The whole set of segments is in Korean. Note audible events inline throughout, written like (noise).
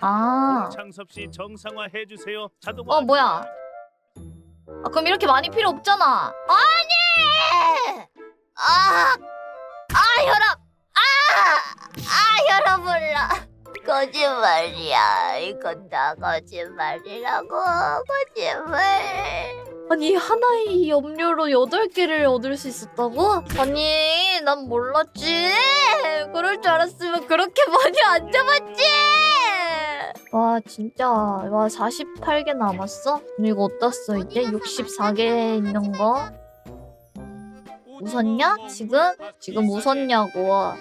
아, 창섭 씨 정상화 해주세요. 자동화. 어 뭐야? 아 그럼 이렇게 많이 필요 없잖아. 아니! 아, 아 혈압, 아, 아 혈압 올라. 거짓말이야. 이건 다 거짓말이라고. 거짓말. 아니 하나의 염료로 여덟 개를 얻을 수 있었다고? 아니 난 몰랐지. 그럴 줄 알았으면 그렇게 많이 안 잡았지. 와 진짜 와 48개 남았어? 이거 써 이제 64개 있는 거 웃었냐? 지금? 지금 웃었냐고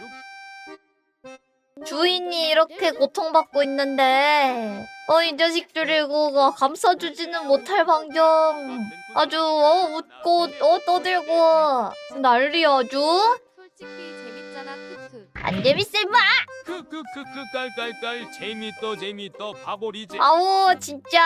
주인이 이렇게 고통받고 있는데 어 이 자식 들이 그거 감싸주지는 못할 방정 아주 어 웃고 어 떠들고 난리 아주 안 재밌어 임마. 크크크크 깔깔깔. 재밌더 재밌더 바보리제 아우 진짜.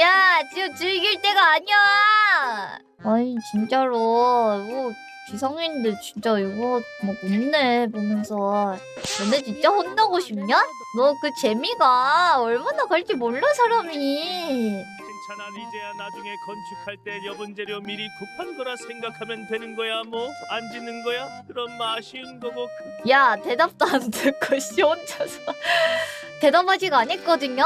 야 지금 즐길 때가 아니야. 아니 진짜로. 뭐 기성인데 진짜 이거 막 웃네 보면서. 너네 진짜 혼나고 싶냐? 너 그 재미가 얼마나 갈지 몰라 사람이 괜찮아 리제야 나중에 건축할 때 여분 재료 미리 kup한 거라 생각하면 되는 거야 뭐 안 짓는 거야? 그럼 아쉬운 거고 그야 대답도 안 듣고 씨 혼자서 (laughs) 대답하지가 않았거든요?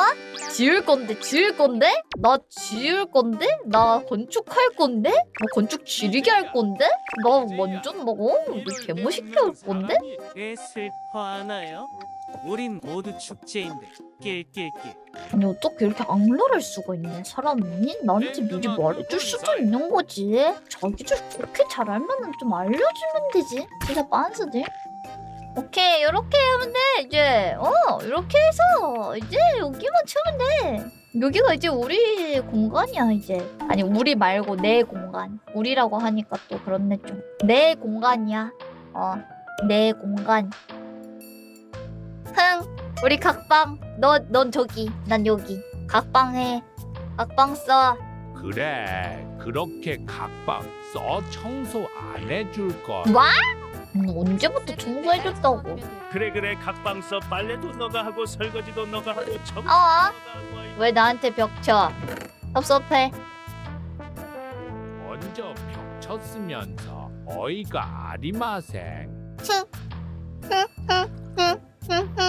지을 건데 지을 건데? 나 지을 건데? 나 건축할 건데? 나 건축 지르게 할 건데? 나 완전 먹어? 너 개무식해 할 건데? 왜 슬퍼하나요? 우린 모두 축제인데. 낄낄낄. 아니 어떻게 이렇게 악랄할 수가 있네? 사람이? 나한테 미리 말해줄 수도 있는 거지. 자기들 그렇게 잘 알면은 좀 알려주면 되지. 진짜 빤스들. 오케이 이렇게 하면 돼 이제. 어 이렇게 해서 이제 여기만 치면 돼. 여기가 이제 우리 공간이야 이제. 아니 우리 말고 내 공간. 우리라고 하니까 또 그렇네 좀. 내 공간이야. 어 내 공간. 흥 우리 각방 너 넌 저기 난 여기. 각방 해 각방 써. 그래 그렇게 각방 써 청소 안 해줄 거 뭐? 음, 언제부터 청소해줬다고? 그래 그래 각방 써. 빨래도 너가 하고 설거지도 너가 하고 청소 어? 왜 나한테 벽쳐? 섭섭해. 먼저 벽 쳤으면서 어이가 아리마생. 흥, 흥.